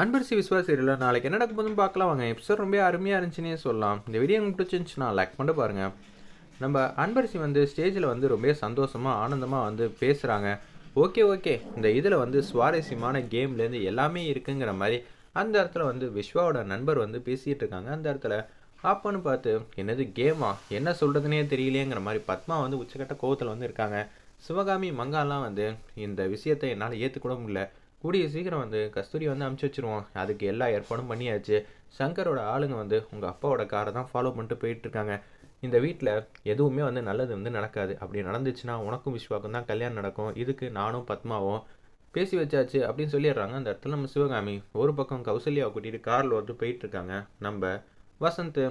அன்பரிசி விஸ்வாசியில் நாளைக்கு என்ன நடக்க போதுன்னு பார்க்கலாம். வாங்க எபிசோட் ரொம்ப அருமையாக இருந்துச்சுன்னே சொல்லலாம். இந்த வீடியோ உங்களுக்கு பிடிச்சிருந்துச்சுன்னா லைக் பண்ணிட்டு பாருங்கள் நம்ம அன்பரிசி வந்து ஸ்டேஜில் வந்து ரொம்ப சந்தோஷமாக ஆனந்தமாக வந்து பேசுகிறாங்க ஓகே ஓகே இந்த இதில் வந்து சுவாரஸ்யமான கேம்லேருந்து எல்லாமே இருக்குங்கிற மாதிரி அந்த இடத்துல வந்து விஸ்வாவோட நண்பர் வந்து பேசிகிட்டு இருக்காங்க. அந்த இடத்துல ஆப்பான்னு பார்த்து என்னது கேமா என்ன சொல்கிறதுனே தெரியலையேங்கிற மாதிரி பத்மா வந்து உச்சக்கட்ட கோவத்தில் வந்து இருக்காங்க. சிவகாமி மங்காலாம் வந்து இந்த விஷயத்தை என்னால் ஏற்றுக்கூட முடியல. கூடிய சீக்கிரம் வந்து கஸ்தூரி வந்து அமுச்சு வச்சிருவோம். அதுக்கு எல்லா ஏற்பாடும் பண்ணியாச்சு. சங்கரோட ஆளுங்க வந்து உங்கள் அப்பாவோட காரை தான் ஃபாலோ பண்ணிட்டு போயிட்டுருக்காங்க. இந்த வீட்டில் எதுவுமே வந்து நல்லது வந்து நடக்காது. அப்படி நடந்துச்சுன்னா உனக்கும் விஸ்வாக்கும் தான் கல்யாணம் நடக்கும். இதுக்கு நானும் பத்மாவும் பேசி வச்சாச்சு அப்படின்னு சொல்லிடுறாங்க. அந்த இடத்துல நம்ம சிவகாமி ஒரு பக்கம் கௌசல்யாவை கூட்டிகிட்டு காரில் வந்து போயிட்டுருக்காங்க. நம்ம வசந்த்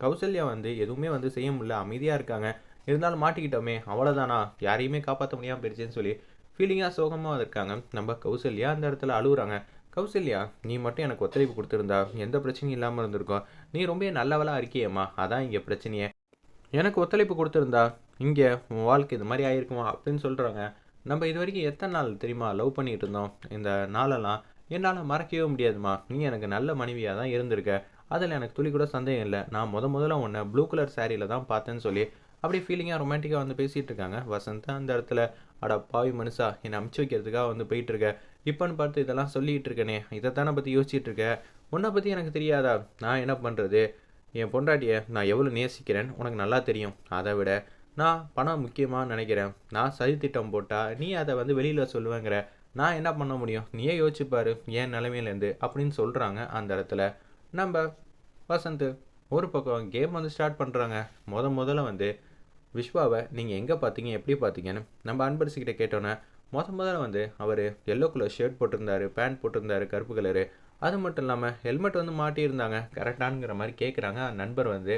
கௌசல்யா வந்து எதுவுமே வந்து செய்ய முடியல அமைதியாக இருக்காங்க. இருந்தாலும் மாட்டிக்கிட்டோமே அவ்வளோதானா யாரையுமே காப்பாற்ற முடியாமல் போயிடுச்சுன்னு சொல்லி ஃபீலிங்காக சோகமாக இருக்காங்க. நம்ம கௌசல்யா அந்த இடத்துல அழுகுறாங்க. கௌசல்யா நீ மட்டும் எனக்கு ஒத்துழைப்பு கொடுத்துருந்தா எந்த பிரச்சனையும் இல்லாமல் இருந்திருக்கோம். நீ ரொம்ப நல்லவளாக இருக்கியம்மா. அதான் இங்கே பிரச்சனையே. எனக்கு ஒத்துழைப்பு கொடுத்துருந்தா இங்கே உன் வாழ்க்கை இது மாதிரி ஆயிருக்குமா? அப்படின்னு சொல்கிறாங்க நம்ம இது வரைக்கும் எத்தனை நாள் தெரியுமா லவ் பண்ணிகிட்டு இருந்தோம்? இந்த நாளெல்லாம் என்னால் மறக்கவே முடியாதுமா நீ எனக்கு நல்ல மனைவியாக தான் இருந்திருக்க. அதில் எனக்கு துளி கூட சந்தேகம் இல்லை. நான் முத முதல்ல உன்னை ப்ளூ கலர் சாரியில் தான் பார்த்தேன்னு சொல்லி அப்படியே ஃபீலிங்காக ரொமான்டிக்காக வந்து பேசிகிட்டு இருக்காங்க. வசந்த் அந்த இடத்துல அட பாவி மனுஷா என்னை அமுச்சு வைக்கிறதுக்காக வந்து போயிட்டு இருக்க இப்போன்னு பார்த்து இதெல்லாம் சொல்லிகிட்டு இருக்கனே தானே பற்றி யோசிச்சுட்டு இருக்க? உன்னை பற்றி எனக்கு தெரியாதா? நான் என்ன பண்ணுறது என் பொண்டாட்டியை நான் எவ்வளோ நேசிக்கிறேன் உனக்கு நல்லா தெரியும். அதை விட நான் பணம் முக்கியமாக நினைக்கிறேன். நான் சதித்திட்டம் போட்டால் நீ அதை வந்து வெளியில் சொல்லுவேங்கிற. நான் என்ன பண்ண முடியும்? நீயே யோசிச்சுப்பாரு என் நிலைமையிலேருந்து அப்படின்னு சொல்கிறாங்க அந்த இடத்துல. நம்ம வசந்த் ஒரு பக்கம் கேம் வந்து ஸ்டார்ட் பண்ணுறாங்க முத முதல்ல வந்து விஸ்வாவை நீங்கள் எங்கே பார்த்தீங்க எப்படி பார்த்தீங்கன்னு நம்ம அன்பரசிக்கிட்ட கேட்டோன்னே முத முதல்ல வந்து அவர் எல்லோ கலர் ஷர்ட் போட்டிருந்தாரு பேண்ட் போட்டிருந்தாரு கருப்பு கலரு அது மட்டும் இல்லாமல் ஹெல்மெட் வந்து மாட்டியிருந்தாங்க. கரெக்டானுங்கிற மாதிரி கேட்குறாங்க நண்பர் வந்து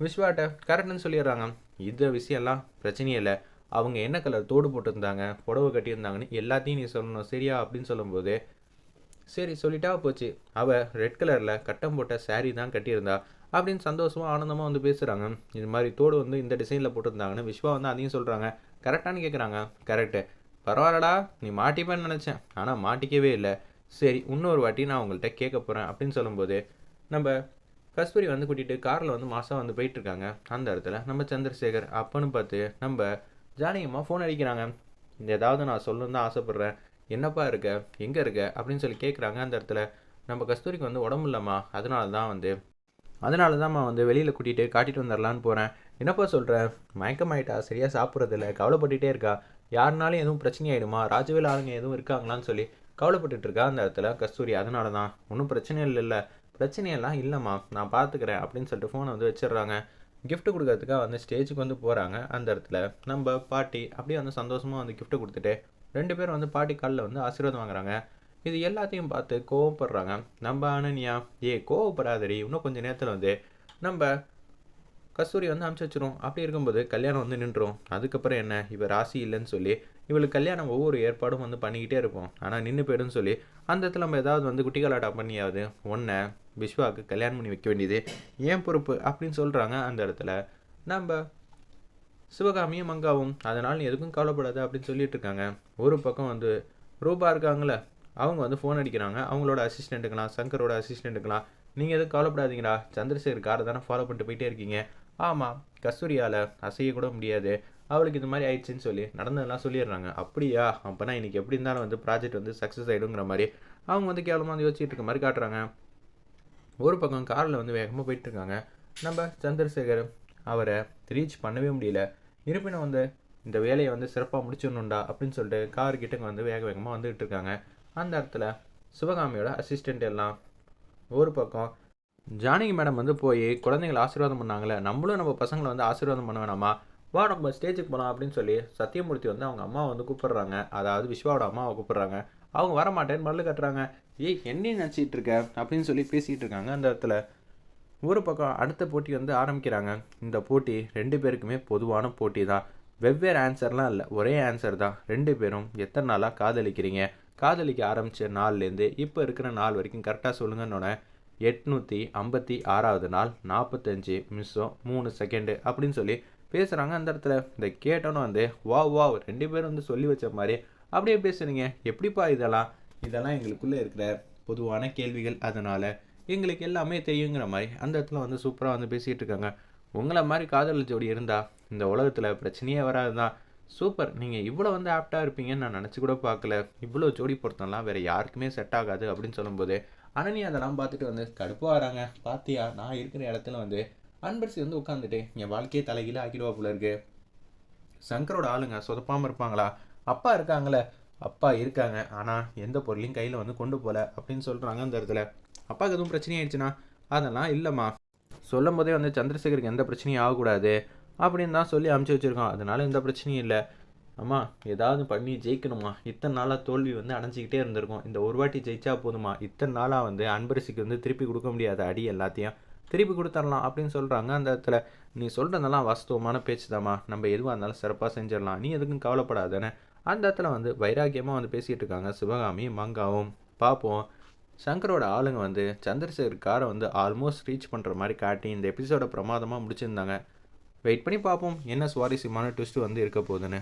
விஸ்வாட்ட கரெக்டுன்னு சொல்லிடுறாங்க. இந்த விஷயம்லாம் பிரச்சனையே இல்லை. அவங்க என்ன கலர் தோடு போட்டிருந்தாங்க புடவை கட்டியிருந்தாங்கன்னு எல்லாத்தையும் நீ சொல்லணும். சரியா? அப்படின்னு சொல்லும்போது சரி சொல்லிட்டா போச்சு. அவள் ரெட் கலரில் கட்டம் போட்ட சாரீ தான் கட்டியிருந்தா அப்படின்னு சந்தோஷமாக ஆனந்தமாக வந்து பேசுகிறாங்க இது மாதிரி தோடு வந்து இந்த டிசைனில் போட்டிருந்தாங்கன்னு விஸ்வா வந்து அதையும் சொல்கிறாங்க கரெக்டானு கேட்குறாங்க கரெக்டு பரவாயில்லடா நீ மாட்டிப்பேன்னு நினச்சேன். ஆனால் மாட்டிக்கவே இல்லை. சரி இன்னொரு வாட்டி நான் உங்கள்கிட்ட கேட்க போகிறேன் அப்படின்னு சொல்லும்போது நம்ம கஸ்தூரி வந்து கூட்டிகிட்டு காரில் வந்து மாதம் வந்து போயிட்டுருக்காங்க. அந்த இடத்துல நம்ம சந்திரசேகர் அப்பன்னு பார்த்து நம்ம ஜானகியம்மா ஃபோன் அடிக்கிறாங்க. இந்த ஏதாவது நான் சொல்லணும்னு தான் ஆசைப்பட்றேன். என்னப்பா இருக்க? எங்கே இருக்க? அப்படின்னு சொல்லி கேட்குறாங்க அந்த இடத்துல நம்ம கஸ்தூரிக்கு வந்து உடம்பு இல்லைம்மா. அதனால தான் வந்து அதனால தான்மா வந்து வெளியில் கூட்டிகிட்டு காட்டிட்டு வந்துடலான்னு போகிறேன் என்னப்பா சொல்கிறேன் மயக்கமாயிட்டா? சரியாக சாப்பிட்றதில்ல. கவலைப்பட்டுகிட்டே இருக்கா? யாருனாலும் எதுவும் பிரச்சனை ஆகிடுமா ராஜவேல் ஆளுங்க எதுவும் இருக்காங்களான்னு சொல்லி கவலைப்பட்டுட்டு இருக்கா அந்த இடத்துல கஸ்தூரி. அதனால தான் ஒன்றும் பிரச்சனை இல்லைல்ல. பிரச்சனையெல்லாம் இல்லைம்மா. நான் பார்த்துக்கிறேன் அப்படின்னு சொல்லிட்டு ஃபோனை வந்து வச்சிடுறாங்க. கிஃப்ட்டு கொடுக்கறதுக்காக வந்து ஸ்டேஜுக்கு வந்து போகிறாங்க அந்த இடத்துல. நம்ம பாட்டி அப்படியே வந்து சந்தோஷமாக வந்து கிஃப்ட்டு கொடுத்துட்டு ரெண்டு பேரும் வந்து பாட்டி காலில் வந்து ஆசீர்வாதம் வாங்குறாங்க. இது எல்லாத்தையும் பார்த்து கோவப்படுறாங்க. நம்ம அனன்யா ஏ கோவப்படாதடி. இன்னும் கொஞ்சம் நேரத்தில் வந்து நம்ம கஸ்தூரி வந்து அமுச்சு வச்சிரும். அப்படி இருக்கும்போது கல்யாணம் வந்து நின்றுரும். அதுக்கப்புறம் என்ன? இவள் ராசி இல்லைன்னு சொல்லி இவளுக்கு கல்யாணம் ஒவ்வொரு ஏற்பாடும் வந்து பண்ணிக்கிட்டே இருப்போம் ஆனால் நின்று போயிடும்னு சொல்லி அந்த இடத்துல நம்ம ஏதாவது வந்து குட்டி கலாட்டா பண்ணியாவது? ஒன்றை விஸ்வாவுக்கு கல்யாணம் பண்ணி வைக்க வேண்டியது. ஏன் பொறுப்பு? அப்படின்னு சொல்கிறாங்க அந்த இடத்துல. நம்ம சிவகாமியும் மங்காவும் அதனால் நீ எதுக்கும் கவலைப்படாத அப்படின்னு சொல்லிட்டு இருக்காங்க ஒரு பக்கம் வந்து ரூபா இருக்காங்களே அவங்க வந்து ஃபோன் அடிக்கிறாங்க. அவங்களோட அசிஸ்டண்ட்டுக்கலாம் சங்கரோட அசிஸ்டண்ட்டுக்கலாம் நீங்கள் எதுவும் கவலைப்படாதீங்கடா. சந்திரசேகர் காரை தானே ஃபாலோ பண்ணிட்டு போயிட்டே இருக்கீங்க. ஆமாம் கஸ்தூரியால் அசையக்கூட முடியாது. அவளுக்கு இது மாதிரி ஆயிடுச்சுன்னு சொல்லி நடந்ததெல்லாம் சொல்லிடுறாங்க. அப்படியா அப்போனா இன்றைக்கி எப்படி இருந்தாலும் வந்து ப்ராஜெக்ட் வந்து சக்ஸஸ் ஆகிடுங்கிற மாதிரி அவங்க வந்து கேவலமாக வந்து யோசிச்சுட்டு இருக்க மாதிரி காட்டுறாங்க. ஒரு பக்கம் காரில் வந்து வேகமாக போயிட்டுருக்காங்க நம்ம சந்திரசேகர் அவரை ரீச் பண்ணவே முடியல. இருப்பினும் வந்து இந்த வேலையை வந்து சிறப்பாக முடிச்சிடணுண்டா அப்படின்னு சொல்லிட்டு கார் கிட்டங்க வந்து வேக வேகமாக வந்துகிட்டு இருக்காங்க. அந்த இடத்துல சிவகாமியோட அசிஸ்டண்ட் எல்லாம் ஒரு பக்கம் ஜானகி மேடம் வந்து போய் குழந்தைங்களை ஆசீர்வாதம் பண்ணாங்களே நம்மளும் நம்ம பசங்களை வந்து ஆசீர்வாதம் பண்ண வேணாமா? வா நம்ம ஸ்டேஜுக்கு போகலாம் அப்படின்னு சொல்லி சத்தியமூர்த்தி வந்து அவங்க அம்மாவை வந்து கூப்பிடுறாங்க. அதாவது விஸ்வாவோட அம்மாவை கூப்பிடுறாங்க. அவங்க வர மாட்டேன்னு மல்லு கட்டுறாங்க. ஏய் என்ன நினச்சிட்டு இருக்க? அப்படின்னு சொல்லி பேசிகிட்டு இருக்காங்க அந்த இடத்துல. ஒரு பக்கம் அடுத்த போட்டி வந்து ஆரம்பிக்கிறாங்க. இந்த போட்டி ரெண்டு பேருக்குமே பொதுவான போட்டி தான் வெவ்வேறு ஆன்சர்லாம் இல்லை. ஒரே ஆன்சர் தான். ரெண்டு பேரும் எத்தனை நாளாக காதலிக்கிறீங்க? காதலிக்க ஆரம்பித்த நாள்லேருந்து இப்போ இருக்கிற நாள் வரைக்கும் கரெக்டாக சொல்லுங்கன்னொன்னே எட்நூற்றி ஐம்பத்தி ஆறாவது நாள் நாற்பத்தஞ்சு நிமிஷம் மூணு செகண்டு அப்படின்னு சொல்லி பேசுகிறாங்க அந்த இடத்துல. இந்த கேட்டோன்னு வந்து வா வா ரெண்டு பேரும் வந்து சொல்லி வச்ச மாதிரி. அப்படியே பேசுறீங்க எப்படிப்பா இதெல்லாம்? இதெல்லாம் எங்களுக்குள்ளே இருக்கிற பொதுவான கேள்விகள். அதனால் எங்களுக்கு எல்லாமே தெரியுங்கிற மாதிரி அந்த இடத்துல வந்து சூப்பராக வந்து பேசிகிட்டு இருக்காங்க. உங்களை மாதிரி காதல் ஜோடி இருந்தால் இந்த உலகத்தில் பிரச்சனையே வராது தான் சூப்பர் நீங்கள் இவ்வளோ வந்து ஆப்டாக இருப்பீங்கன்னு நான் நினச்சி கூட பார்க்கல. இவ்வளோ ஜோடி பொருத்தம்லாம் வேறு யாருக்குமே செட் ஆகாது அப்படின்னு சொல்லும்போது அனனி அதெல்லாம் பார்த்துட்டு வந்து கடுப்பாக வராங்க. பார்த்தியா நான் இருக்கிற இடத்துல வந்து அன்பரசி வந்து உட்காந்துட்டு என் வாழ்க்கையை தலைகீழ ஆக்கிடுவா போல இருக்கு. சங்கரோட ஆளுங்க சொதப்பாமல் இருப்பாங்களா? அப்பா இருக்காங்களே அப்பா இருக்காங்க. ஆனால் எந்த பொருளையும் கையில் வந்து கொண்டு போகல அப்படின்னு சொல்கிறாங்க அந்த இடத்துல. அப்பாவுக்கு எதுவும் பிரச்சனை ஆயிடுச்சுன்னா அதெல்லாம் இல்லைம்மா. சொல்லும் போதே வந்து சந்திரசேகருக்கு எந்த பிரச்சனையும் ஆகக்கூடாது அப்படின்னு தான் சொல்லி அமுச்சு வச்சுருக்கோம் அதனால எந்த பிரச்சனையும் இல்லை. அம்மா ஏதாவது பண்ணி ஜெயிக்கணுமா இத்தனை நாளாக தோல்வி வந்து அடைஞ்சிக்கிட்டே இருந்திருக்கும். இந்த ஒரு வாட்டி ஜெயிச்சா போதுமா இத்தனை நாளாக வந்து அன்பரசிக்கு வந்து திருப்பி கொடுக்க முடியாத அடி எல்லாத்தையும் திருப்பி கொடுத்துடலாம் அப்படின்னு சொல்கிறாங்க அந்த இடத்துல. நீ சொல்கிறதெல்லாம் வாஸ்தவமான பேச்சு தாம்மா நம்ம எதுவாக இருந்தாலும் சிறப்பாக செஞ்சிடலாம். நீ எதுக்கும் கவலைப்படாதானே அந்த இடத்துல வந்து வைராக்கியமாக வந்து பேசிகிட்டு இருக்காங்க. சிவகாமி மங்காவும் பார்ப்போம் சங்கரோட ஆளுங்க வந்து சந்திரசேகர் காரை வந்து ஆல்மோஸ்ட் ரீச் பண்ணுற மாதிரி காட்டி இந்த எபிசோட பிரமாதமாக முடிச்சிருந்தாங்க. வெயிட் பண்ணி பார்ப்போம் என்ன சுவாரஸ்யமான ட்விஸ்ட் வந்து இருக்க போகுதுன்னு.